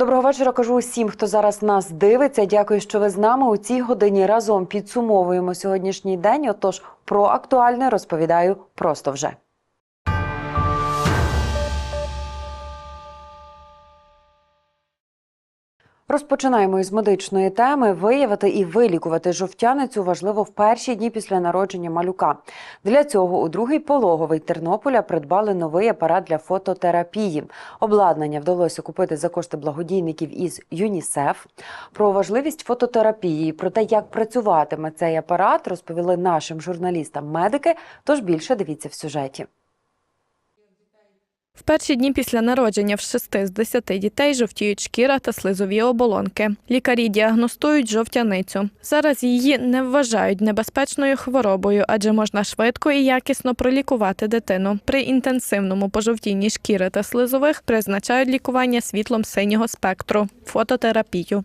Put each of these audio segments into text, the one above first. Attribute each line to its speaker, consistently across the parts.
Speaker 1: Доброго вечора. Кажу усім, хто зараз нас дивиться. Дякую, що ви з нами у цій годині разом підсумовуємо сьогоднішній день. Отож, про актуальне розповідаю просто вже. Розпочинаємо із медичної теми. Виявити і вилікувати жовтяницю важливо в перші дні після народження малюка. Для цього у другий пологовий Тернополя придбали новий апарат для фототерапії. Обладнання вдалося купити за кошти благодійників із ЮНІСЕФ. Про важливість фототерапії про те, як працюватиме цей апарат, розповіли нашим журналістам медики. Тож більше дивіться в сюжеті.
Speaker 2: В перші дні після народження в 6 з 10 дітей жовтіють шкіра та слизові оболонки. Лікарі діагностують жовтяницю. Зараз її не вважають небезпечною хворобою, адже можна швидко і якісно пролікувати дитину. При інтенсивному пожовтінні шкіри та слизових призначають лікування світлом синього спектру фототерапію.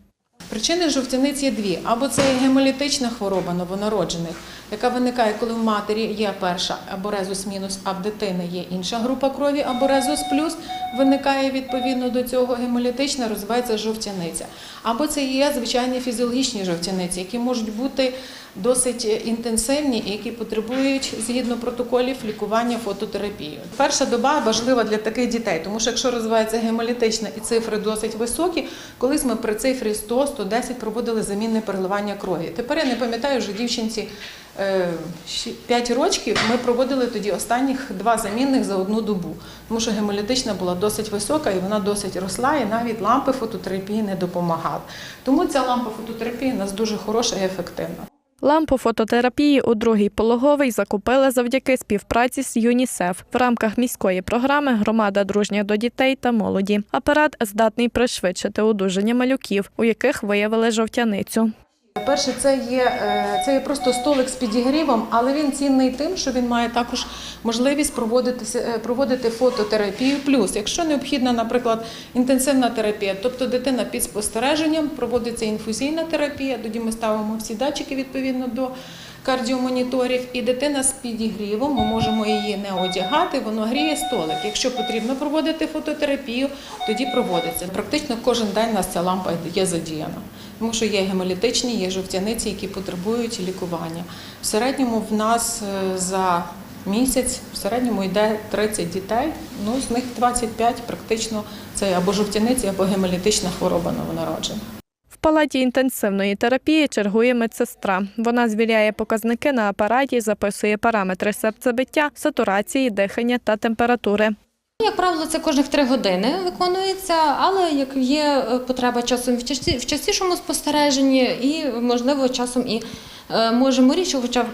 Speaker 3: Причини жовтяниць є дві: або це гемолітична хвороба новонароджених, яка виникає, коли в матері є перша або резус мінус, а в дитини є інша група крові, або резус плюс. Виникає відповідно до цього гемолітична, розвивається жовтяниця. Або це є звичайні фізіологічні жовтяниці, які можуть бути досить інтенсивні і які потребують згідно протоколів лікування фототерапією. Перша доба важлива для таких дітей, тому що якщо розвивається гемолітична і цифри досить високі, колись ми при цифрі 100-110 проводили замінне переливання крові. Тепер я не пам'ятаю вже дівчинці. 5 років ми проводили тоді останніх два замінних за одну добу, тому що гемолітична була досить висока і вона досить росла, і навіть лампи фототерапії не допомагали. Тому ця лампа фототерапії у нас дуже хороша і ефективна.
Speaker 2: Лампу фототерапії у другий пологовий закупили завдяки співпраці з ЮНІСЕФ в рамках міської програми Громада дружня до дітей та молоді. Апарат здатний пришвидшити одужання малюків, у яких виявили жовтяницю.
Speaker 3: Перше, це є, е, це є просто столик з підігрівом, але він цінний тим, що він має також можливість проводити, проводити фототерапію. Плюс, якщо необхідна, наприклад, інтенсивна терапія, тобто дитина під спостереженням, проводиться інфузійна терапія, тоді ми ставимо всі датчики відповідно до кардіомоніторів, і дитина з підігрівом, ми можемо її не одягати, воно гріє столик. Якщо потрібно проводити фототерапію, тоді проводиться. Практично кожен день у нас ця лампа є задіяна. Тому що є гемолітичні, є жовтяниці, які потребують лікування. В середньому в нас е, за місяць в середньому йде 30 дітей. Ну з них 25 практично це або жовтяниці, або гемолітична хвороба новонароджена.
Speaker 2: В палаті інтенсивної терапії чергує медсестра. Вона звіряє показники на апараті, записує параметри серцебиття, сатурації, дихання та температури.
Speaker 4: Як правило, це кожних три години виконується, але як є е, потреба часом в часті- в частішому спостереженні і, можливо, часом і е, можемо рідше, хоча,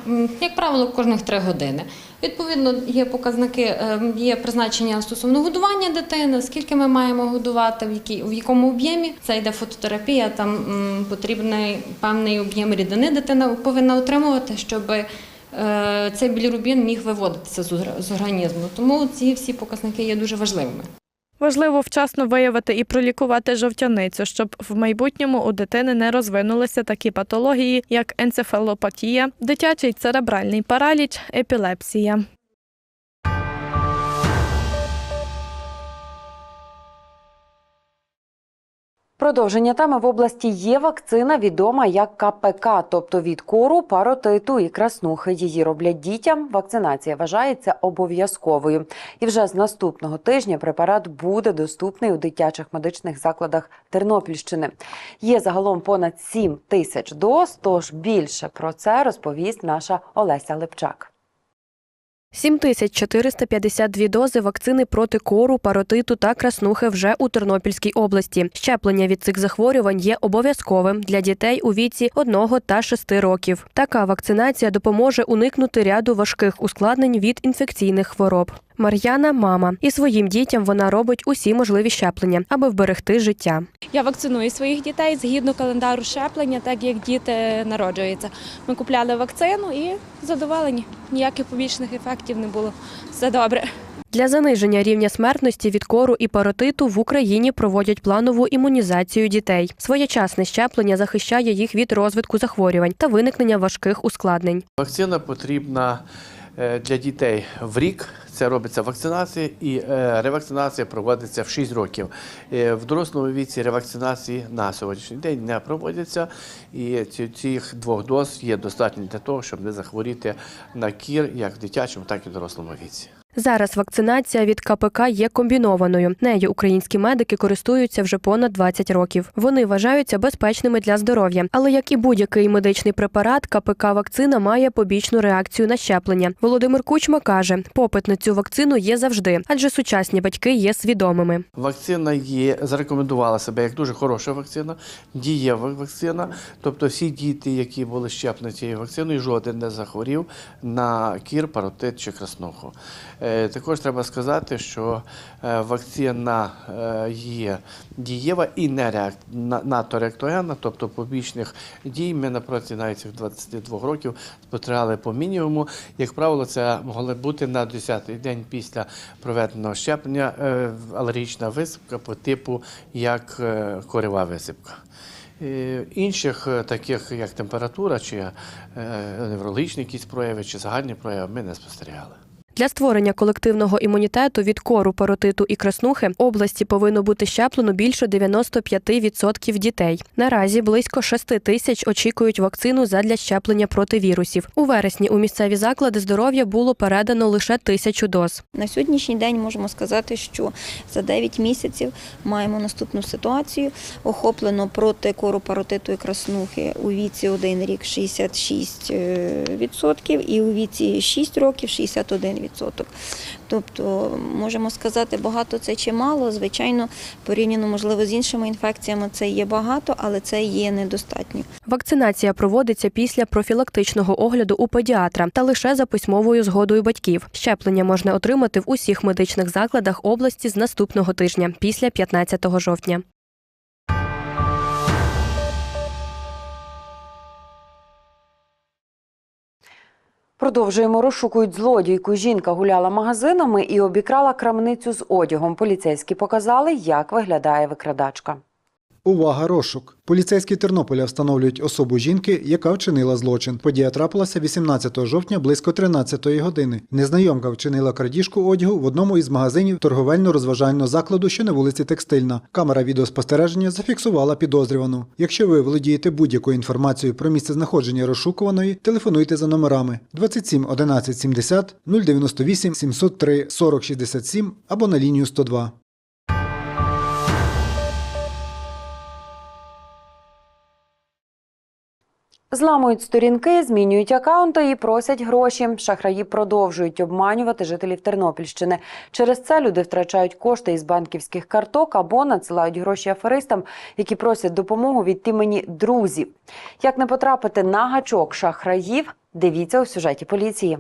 Speaker 4: як правило, кожних три години. Відповідно, є показники, е, є призначення стосовно годування дитини, скільки ми маємо годувати, в, якій, в якому об'ємі. Це йде фототерапія, там потрібний певний об'єм рідини дитина повинна отримувати, щоб цей білірубін міг виводитися з організму. Тому ці всі показники є дуже важливими.
Speaker 2: Важливо вчасно виявити і пролікувати жовтяницю, щоб в майбутньому у дитини не розвинулися такі патології, як енцефалопатія, дитячий церебральний параліч, епілепсія.
Speaker 1: Продовження теми в області є вакцина, відома як КПК, тобто від кору, паротиту і краснухи. Її роблять дітям. Вакцинація вважається обов'язковою. І вже з наступного тижня препарат буде доступний у дитячих медичних закладах Тернопільщини. Є загалом понад 7 тисяч доз. Тож більше про це розповість наша Олеся Липчак.
Speaker 5: 7452 дози вакцини проти кору, паротиту та краснухи вже у Тернопільській області. Щеплення від цих захворювань є обов'язковим для дітей у віці 1 та 6 років. Така вакцинація допоможе уникнути ряду важких ускладнень від інфекційних хвороб. Мар'яна мама, і своїм дітям вона робить усі можливі щеплення, аби вберегти життя.
Speaker 6: Я вакциную своїх дітей згідно календару щеплення, так як діти народжуються. Ми купляли вакцину і задоволені. Ніяких побічних ефектів не було. Все добре.
Speaker 5: Для заниження рівня смертності від кору і паротиту в Україні проводять планову імунізацію дітей. Своєчасне щеплення захищає їх від розвитку захворювань та виникнення важких ускладнень.
Speaker 7: Вакцина потрібна для дітей в рік. Це робиться вакцинація і е, ревакцинація проводиться в 6 років. Е, В дорослому віці ревакцинації на сьогоднішній день не проводяться, і цих двох доз є достатньо для того, щоб не захворіти на кір як в дитячому, так і в дорослому віці.
Speaker 5: Зараз вакцинація від КПК є комбінованою. Нею українські медики користуються вже понад 20 років. Вони вважаються безпечними для здоров'я. Але як і будь-який медичний препарат, КПК вакцина має побічну реакцію на щеплення. Володимир Кучма каже, попит на цю вакцину є завжди, адже сучасні батьки є свідомими.
Speaker 7: Вакцина є зарекомендувала себе як дуже хороша вакцина, дієва вакцина. Тобто всі діти, які були щеплені цією вакциною, жоден не захворів на кір, паротит чи краснуху. Е, Також треба сказати, що е, вакцина е, є дієва і не реак... на- надто тобто побічних дій ми на протязі навіть цих 22 років спостерігали по мінімуму. Як правило, це могли бути на 10-й день після проведеного щеплення алергічна висипка по типу як корова висипка. Інших таких, як температура, чи неврологічні якісь прояви, чи загальні прояви, ми не спостерігали.
Speaker 5: Для створення колективного імунітету від кору, паротиту і краснухи області повинно бути щеплено більше 95% дітей. Наразі близько 6 тисяч очікують вакцину задля щеплення проти вірусів. У вересні у місцеві заклади здоров'я було передано лише тисячу доз.
Speaker 8: На сьогоднішній день можемо сказати, що за 9 місяців маємо наступну ситуацію. Охоплено проти кору паротиту і краснухи у віці 1 рік 66% і у віці 6 років 61%. Тобто, можемо сказати, багато це чи мало. Звичайно, порівняно, можливо, з іншими інфекціями це є багато, але це є недостатньо.
Speaker 5: Вакцинація проводиться після профілактичного огляду у педіатра та лише за письмовою згодою батьків. Щеплення можна отримати в усіх медичних закладах області з наступного тижня, після 15 жовтня.
Speaker 1: Продовжуємо розшукують злодійку. Жінка гуляла магазинами і обікрала крамницю з одягом. Поліцейські показали, як виглядає викрадачка.
Speaker 9: Увага, розшук. Поліцейські Тернополя встановлюють особу жінки, яка вчинила злочин. Подія трапилася 18 жовтня близько 13 години. Незнайомка вчинила крадіжку одягу в одному із магазинів торговельно-розважального закладу, що на вулиці Текстильна. Камера відеоспостереження зафіксувала підозрювану. Якщо ви володієте будь-якою інформацією про місце знаходження розшукуваної, телефонуйте за номерами 27 11 70 098 703 40 67 або на лінію 102.
Speaker 1: Зламують сторінки, змінюють акаунти і просять гроші. Шахраї продовжують обманювати жителів Тернопільщини. Через це люди втрачають кошти із банківських карток або надсилають гроші аферистам, які просять допомогу від імені друзів. Як не потрапити на гачок шахраїв? Дивіться у сюжеті поліції.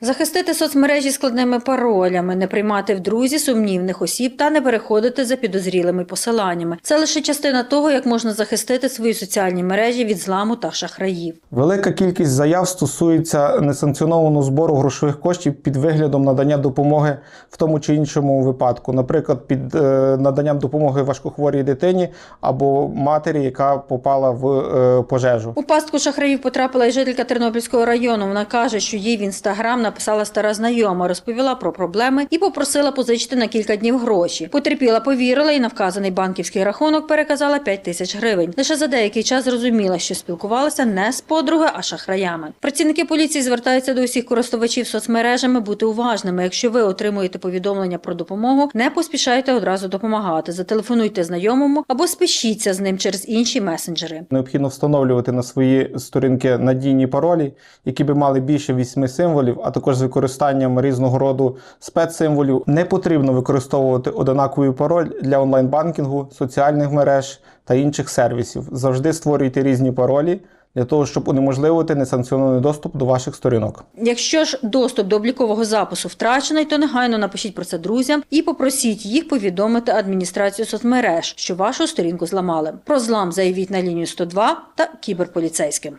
Speaker 10: Захистити соцмережі складними паролями, не приймати в друзі сумнівних осіб та не переходити за підозрілими посиланнями. Це лише частина того, як можна захистити свої соціальні мережі від зламу та шахраїв.
Speaker 11: Велика кількість заяв стосується несанкціонованого збору грошових коштів під виглядом надання допомоги в тому чи іншому випадку, наприклад, під е, наданням допомоги важкохворій дитині або матері, яка попала в е, пожежу.
Speaker 10: У пастку шахраїв потрапила і жителька Тернопільського району. Вона каже, що їй в інстаграм написала стара знайома, розповіла про проблеми і попросила позичити на кілька днів гроші. Потерпіла, повірила і на вказаний банківський рахунок переказала 5 тисяч гривень. Лише за деякий час зрозуміла, що спілкувалася не з подруги, а шахраями. Працівники поліції звертаються до усіх користувачів соцмережами бути уважними. Якщо ви отримуєте повідомлення про допомогу, не поспішайте одразу допомагати. Зателефонуйте знайомому або спишіться з ним через інші месенджери.
Speaker 11: Необхідно встановлювати на свої сторінки надійні паролі, які би мали більше вісьми символів, а також з використанням різного роду спецсимволів. Не потрібно використовувати однаковий пароль для онлайн-банкінгу, соціальних мереж та інших сервісів. Завжди створюйте різні паролі для того, щоб унеможливити несанкціонований доступ до ваших сторінок.
Speaker 10: Якщо ж доступ до облікового запису втрачений, то негайно напишіть про це друзям і попросіть їх повідомити адміністрацію соцмереж, що вашу сторінку зламали. Про злам заявіть на лінію 102 та кіберполіцейським.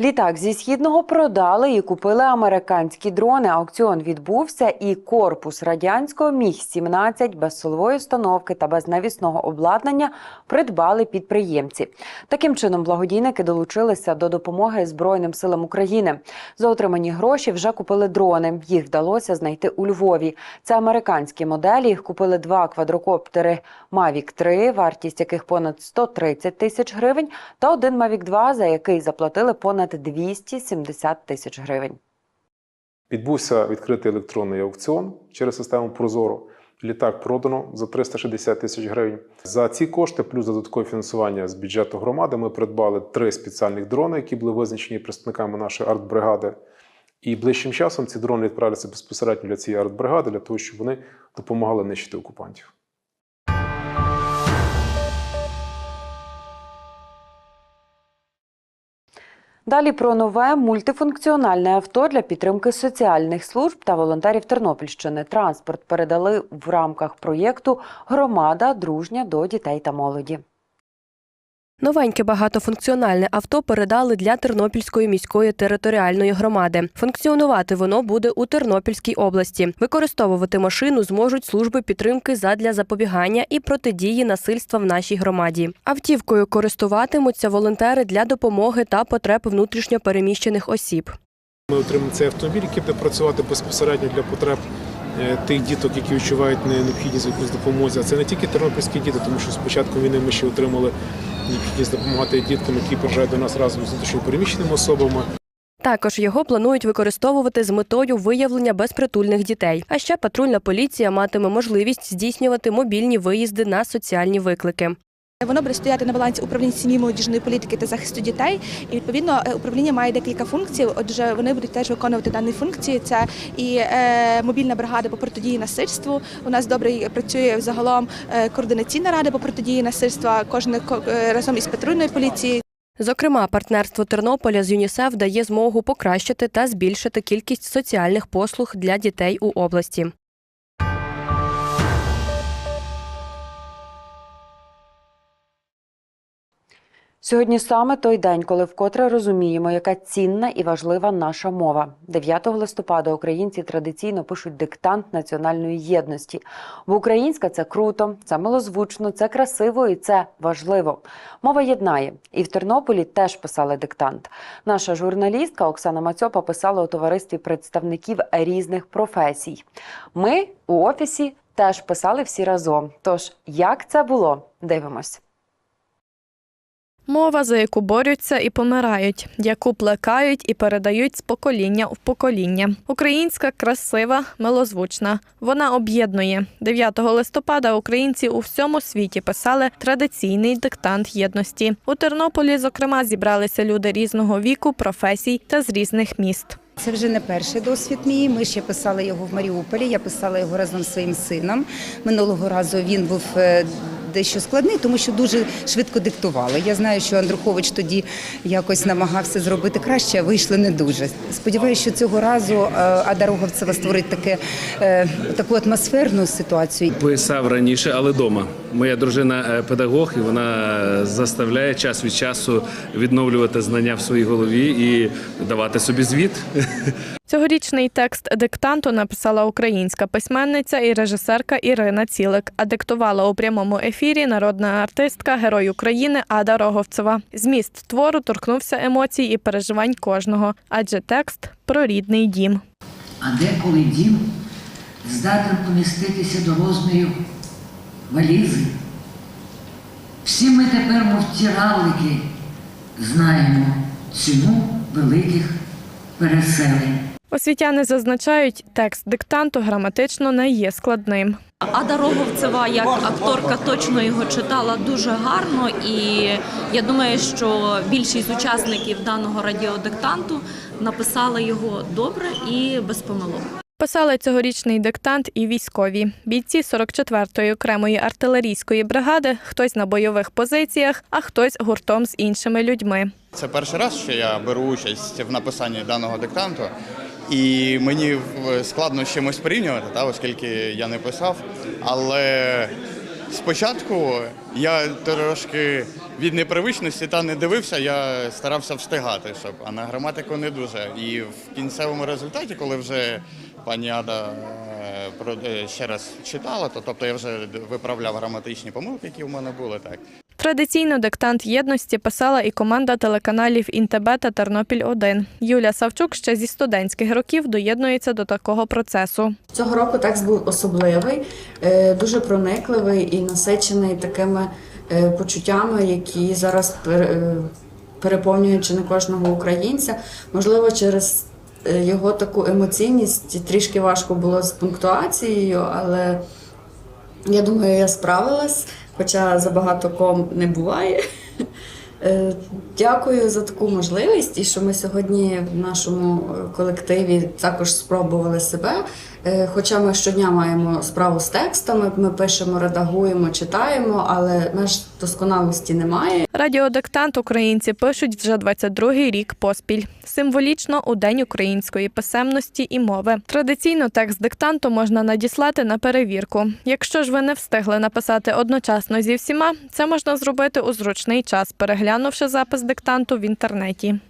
Speaker 1: Літак зі східного продали і купили американські дрони. Аукціон відбувся, і корпус радянського міг 17 без силової установки та без навісного обладнання придбали підприємці. Таким чином, благодійники долучилися до допомоги Збройним силам України. За отримані гроші вже купили дрони. Їх вдалося знайти у Львові. Це американські моделі. Їх купили два квадрокоптери Mavic 3, вартість яких понад 130 тисяч гривень, та один Mavic 2, за який заплатили понад 270 тисяч гривень.
Speaker 12: Відбувся відкритий електронний аукціон через систему Прозоро. Літак продано за 360 тисяч гривень. За ці кошти, плюс додаткове фінансування з бюджету громади, ми придбали три спеціальних дрони, які були визначені представниками нашої артбригади. І ближчим часом ці дрони відправляться безпосередньо для цієї артбригади, для того, щоб вони допомагали нищити окупантів.
Speaker 1: Далі про нове мультифункціональне авто для підтримки соціальних служб та волонтерів Тернопільщини. Транспорт передали в рамках проєкту Громада дружня до дітей та молоді.
Speaker 5: Новеньке багатофункціональне авто передали для Тернопільської міської територіальної громади. Функціонувати воно буде у Тернопільській області. Використовувати машину зможуть служби підтримки задля запобігання і протидії насильства в нашій громаді. Автівкою користуватимуться волонтери для допомоги та потреб внутрішньо переміщених осіб.
Speaker 13: Ми отримаємо цей автомобіль, який буде працювати безпосередньо для потреб тих діток, які відчувають необхідність в якоїсь допомозі. А це не тільки тернопільські діти, тому що з початку війни ми ще отримали необхідність допомагати діткам, які приїжджають до нас разом з внутрішньо переміщеними особами.
Speaker 5: Також його планують використовувати з метою виявлення безпритульних дітей. А ще патрульна поліція матиме можливість здійснювати мобільні виїзди на соціальні виклики.
Speaker 14: Воно буде стояти на балансі управління сім'ї молодіжної політики та захисту дітей. І відповідно е, управління має декілька функцій. Отже, вони будуть теж виконувати дані функції. Це і е, мобільна бригада по протидії насильству. У нас добре працює загалом е, координаційна рада по протидії насильства. Кожен е, разом із патрульною поліцією.
Speaker 5: Зокрема, партнерство Тернополя з ЮНІСЕФ дає змогу покращити та збільшити кількість соціальних послуг для дітей у області.
Speaker 1: Сьогодні саме той день, коли вкотре розуміємо, яка цінна і важлива наша мова. 9 листопада українці традиційно пишуть диктант національної єдності. Бо українська це круто, це милозвучно, це красиво і це важливо. Мова єднає. І в Тернополі теж писали диктант. Наша журналістка Оксана Мацьопа писала у товаристві представників різних професій. Ми у офісі теж писали всі разом. Тож, як це було? Дивимось.
Speaker 2: Мова, за яку борються і помирають, яку плекають і передають з покоління в покоління. Українська красива, милозвучна. Вона об'єднує 9 листопада. Українці у всьому світі писали традиційний диктант єдності. У Тернополі, зокрема, зібралися люди різного віку, професій та з різних міст.
Speaker 15: Це вже не перший досвід мій. Ми ще писали його в Маріуполі. Я писала його разом з своїм сином. Минулого разу він був е, дещо складний, тому що дуже швидко диктували. Я знаю, що Андрухович тоді якось намагався зробити краще, а вийшло не дуже. Сподіваюся, що цього разу е, Ада Роговцева створить таке, е, таку атмосферну ситуацію.
Speaker 16: Писав раніше, але вдома. Моя дружина е, педагог, і вона заставляє час від часу відновлювати знання в своїй голові і давати собі звіт.
Speaker 2: Цьогорічний текст диктанту написала українська письменниця і режисерка Ірина Цілик, а диктувала у прямому ефірі народна артистка, герой України Ада Роговцева. Зміст твору торкнувся емоцій і переживань кожного, адже текст про рідний дім.
Speaker 17: А деколи дім здатен поміститися до розмірів валізи. Всі ми тепер, мов ті равлики, знаємо ціну великих переселень.
Speaker 2: Освітяни зазначають, текст диктанту граматично не є складним.
Speaker 18: Ада Роговцева як акторка точно його читала дуже гарно, і я думаю, що більшість учасників даного радіодиктанту написали його добре і без помилок.
Speaker 2: Писали цьогорічний диктант і військові. Бійці 44-ї окремої артилерійської бригади, хтось на бойових позиціях, а хтось гуртом з іншими людьми.
Speaker 19: Це перший раз, що я беру участь в написанні даного диктанту, і мені складно з чимось порівнювати, та, оскільки я не писав. Але спочатку я трошки від непривичності та не дивився, я старався встигати, щоб а на граматику не дуже. І в кінцевому результаті, коли вже пані Ада е, е, ще раз читала, то тобто я вже виправляв граматичні помилки, які в мене були так.
Speaker 2: Традиційно диктант єдності писала і команда телеканалів «ІнТБ» та Тернопіль 1 Юля Савчук ще зі студентських років доєднується до такого процесу.
Speaker 20: Цього року текст був особливий, е, дуже проникливий і насичений такими е, почуттями, які зараз е, переповнюють чи не кожного українця. Можливо, через його таку емоційність трішки важко було з пунктуацією, але я думаю, я справилась, хоча забагато ком не буває. Е, Дякую за таку можливість і що ми сьогодні в нашому е, колективі також спробували себе. Е, Хоча ми щодня маємо справу з текстами, ми пишемо, редагуємо, читаємо, але меж досконалості немає.
Speaker 2: Радіодиктант українці пишуть вже 22-й рік поспіль. Символічно у День української писемності і мови. Традиційно текст диктанту можна надіслати на перевірку. Якщо ж ви не встигли написати одночасно зі всіма, це можна зробити у зручний час, переглянувши запис диктанту в інтернеті.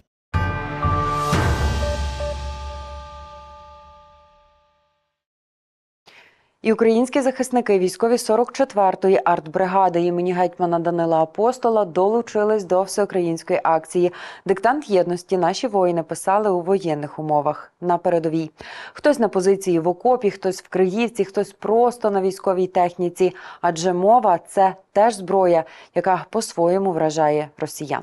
Speaker 1: І українські захисники військові 44-ї артбригади імені гетьмана Данила Апостола долучились до всеукраїнської акції. Диктант єдності наші воїни писали у воєнних умовах на передовій. Хтось на позиції в окопі, хтось в Криївці, хтось просто на військовій техніці. Адже мова це теж зброя, яка по-своєму вражає росіян.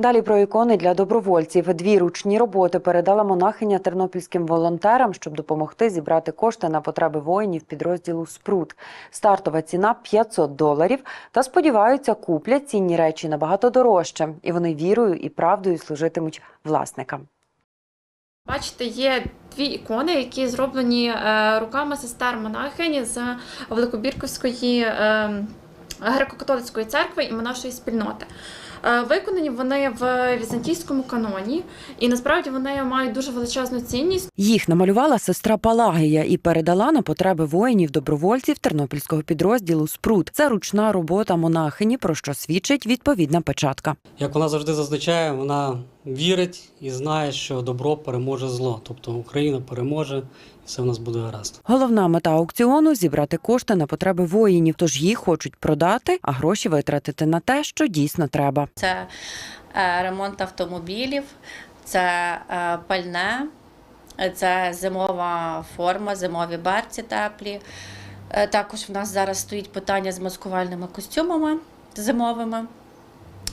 Speaker 1: Далі про ікони для добровольців. Дві ручні роботи передала монахиня тернопільським волонтерам, щоб допомогти зібрати кошти на потреби воїнів підрозділу Спрут. Стартова ціна 500 доларів. Та сподіваються, куплять цінні речі набагато дорожче, і вони вірою і правдою служитимуть власникам.
Speaker 21: Бачите, є дві ікони, які зроблені е, руками сестер монахині з Великобірковської е, греко-католицької церкви і монашої спільноти. Е, Виконані вони в візантійському каноні, і насправді вони мають дуже величезну цінність.
Speaker 1: Їх намалювала сестра Палагія і передала на потреби воїнів-добровольців тернопільського підрозділу Спрут. Це ручна робота монахині, про що свідчить відповідна печатка.
Speaker 22: Як вона завжди зазначає, вона вірить і знає, що добро переможе зло. Тобто Україна переможе, все в нас буде гаразд.
Speaker 1: Головна мета аукціону зібрати кошти на потреби воїнів, тож їх хочуть продати, а гроші витратити на те, що дійсно треба.
Speaker 23: Це е, ремонт автомобілів, це е, пальне, це зимова форма, зимові берці теплі. Е, Також в нас зараз стоїть питання з маскувальними костюмами зимовими.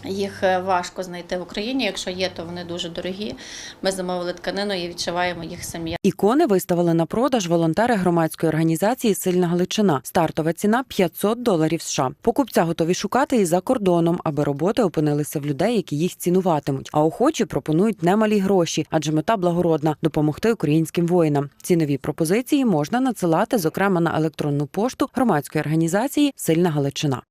Speaker 23: Їх е, важко знайти в Україні. Якщо є, то вони дуже дорогі. Ми замовили тканину і відшиваємо їх самі.
Speaker 1: Ікони виставили на продаж волонтери громадської організації Сильна Галичина. Стартова ціна 500 доларів США. Покупця готові шукати і за кордоном, аби роботи опинилися в людей, які їх цінуватимуть. А охочі пропонують немалі гроші, адже мета благородна допомогти українським воїнам. Цінові пропозиції можна надсилати, зокрема на електронну пошту громадської організації Сильна Галичина.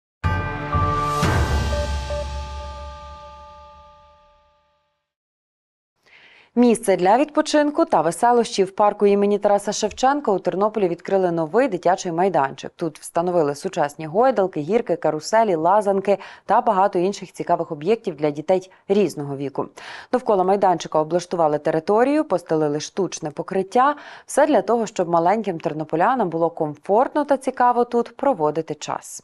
Speaker 1: Місце для відпочинку та веселощів в парку імені Тараса Шевченка у Тернополі відкрили новий дитячий майданчик. Тут встановили сучасні гойдалки, гірки, каруселі, лазанки та багато інших цікавих об'єктів для дітей різного віку. Довкола майданчика облаштували територію, постелили штучне покриття. Все для того, щоб маленьким тернополянам було комфортно та цікаво тут проводити час.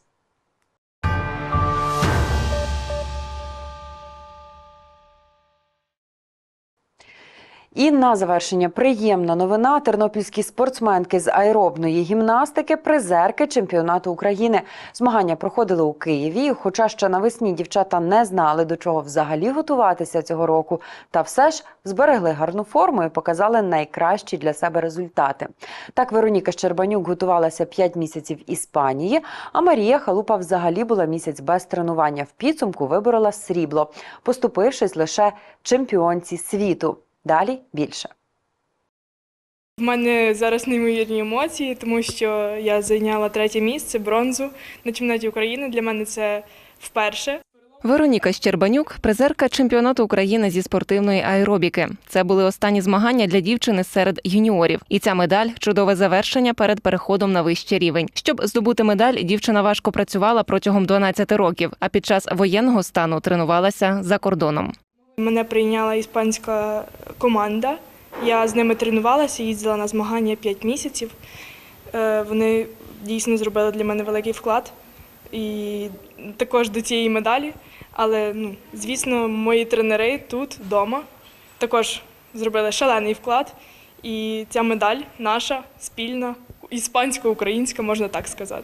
Speaker 1: І на завершення приємна новина. Тернопільські спортсменки з аеробної гімнастики, призерки чемпіонату України. Змагання проходили у Києві. Хоча ще навесні дівчата не знали, до чого взагалі готуватися цього року, та все ж зберегли гарну форму і показали найкращі для себе результати. Так Вероніка Щербанюк готувалася 5 місяців Іспанії, а Марія Халупа взагалі була місяць без тренування. В підсумку виборола срібло, поступившись лише чемпіонці світу. Далі більше.
Speaker 24: В мене зараз неймовірні емоції, тому що я зайняла третє місце бронзу на чемпіонаті України. Для мене це вперше.
Speaker 25: Вероніка Щербанюк призерка чемпіонату України зі спортивної аеробіки. Це були останні змагання для дівчини серед юніорів. І ця медаль чудове завершення перед переходом на вищий рівень. Щоб здобути медаль, дівчина важко працювала протягом 12 років, а під час воєнного стану тренувалася за кордоном.
Speaker 24: Мене прийняла іспанська команда. Я з ними тренувалася, їздила на змагання 5 місяців. Е, Вони дійсно зробили для мене великий вклад і також до цієї медалі. Але, ну, звісно, мої тренери тут, вдома, також зробили шалений вклад. І ця медаль наша спільна, іспансько-українська, можна так сказати.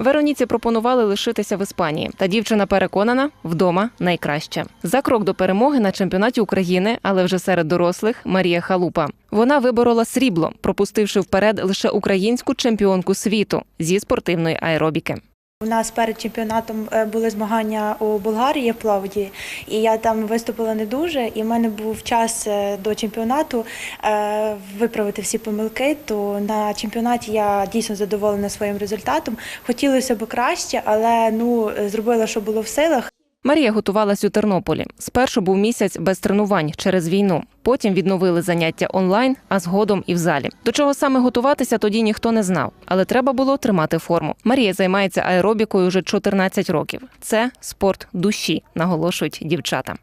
Speaker 25: Вероніці пропонували лишитися в Іспанії, та дівчина переконана, вдома найкраще. За крок до перемоги на чемпіонаті України, але вже серед дорослих, Марія Халупа. Вона виборола срібло, пропустивши вперед лише українську чемпіонку світу зі спортивної аеробіки.
Speaker 26: У нас перед чемпіонатом е, були змагання у Болгарії в Пловді, і я там виступила не дуже. І в мене був час е, до чемпіонату е, виправити всі помилки. То на чемпіонаті я дійсно задоволена своїм результатом. Хотілося б краще, але ну зробила, що було в силах.
Speaker 25: Марія готувалась у Тернополі. Спершу був місяць без тренувань через війну. Потім відновили заняття онлайн, а згодом і в залі. До чого саме готуватися тоді ніхто не знав, але треба було тримати форму. Марія займається аеробікою вже 14 років. Це спорт душі, наголошують дівчата.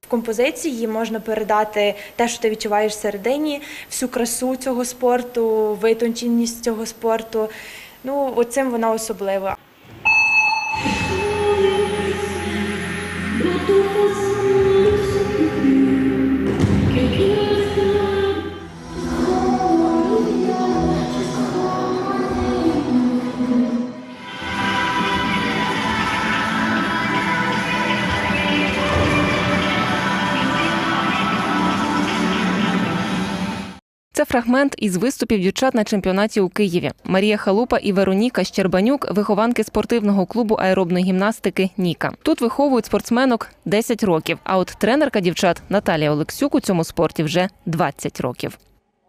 Speaker 26: В композиції можна передати те, що ти відчуваєш всередині, всю красу цього спорту, витонченість цього спорту. Ну, оцим вона особлива. do museu.
Speaker 25: Це фрагмент із виступів дівчат на чемпіонаті у Києві. Марія Халупа і Вероніка Щербанюк вихованки спортивного клубу аеробної гімнастики Ніка. Тут виховують спортсменок 10 років. А от тренерка дівчат Наталія Олексюк у цьому спорті вже 20 років.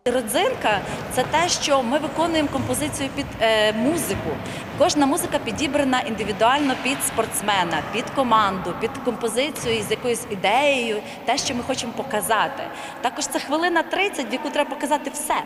Speaker 27: Родзинка це те, що ми виконуємо композицію під е, музику. Кожна музика підібрана індивідуально під спортсмена, під команду, під композицію з якоюсь ідеєю, те, що ми хочемо показати. Також це хвилина 30, в яку треба показати все.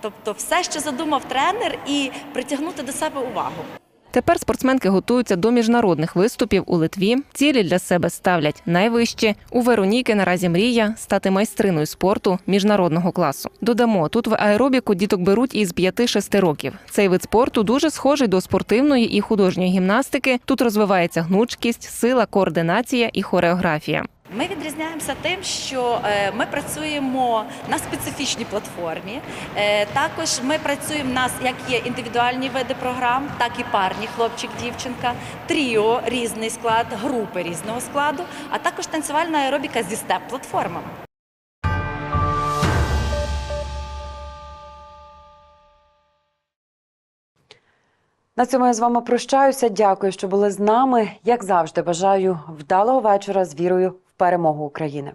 Speaker 27: Тобто, все, що задумав тренер, і притягнути до себе увагу.
Speaker 25: Тепер спортсменки готуються до міжнародних виступів у Литві. Цілі для себе ставлять найвищі. У Вероніки наразі мрія стати майстриною спорту міжнародного класу. Додамо, тут в аеробіку діток беруть із 5-6 років. Цей вид спорту дуже схожий до спортивної і художньої гімнастики. Тут розвивається гнучкість, сила, координація і хореографія.
Speaker 27: Ми відрізняємося тим, що е, ми працюємо на специфічній платформі. Е, Також ми працюємо в нас як є індивідуальні види програм, так і парні хлопчик-дівчинка, тріо різний склад, групи різного складу, а також танцювальна аеробіка зі степ-платформами.
Speaker 1: На цьому я з вами прощаюся. Дякую, що були з нами. Як завжди, бажаю вдалого вечора з вірою перемогу України.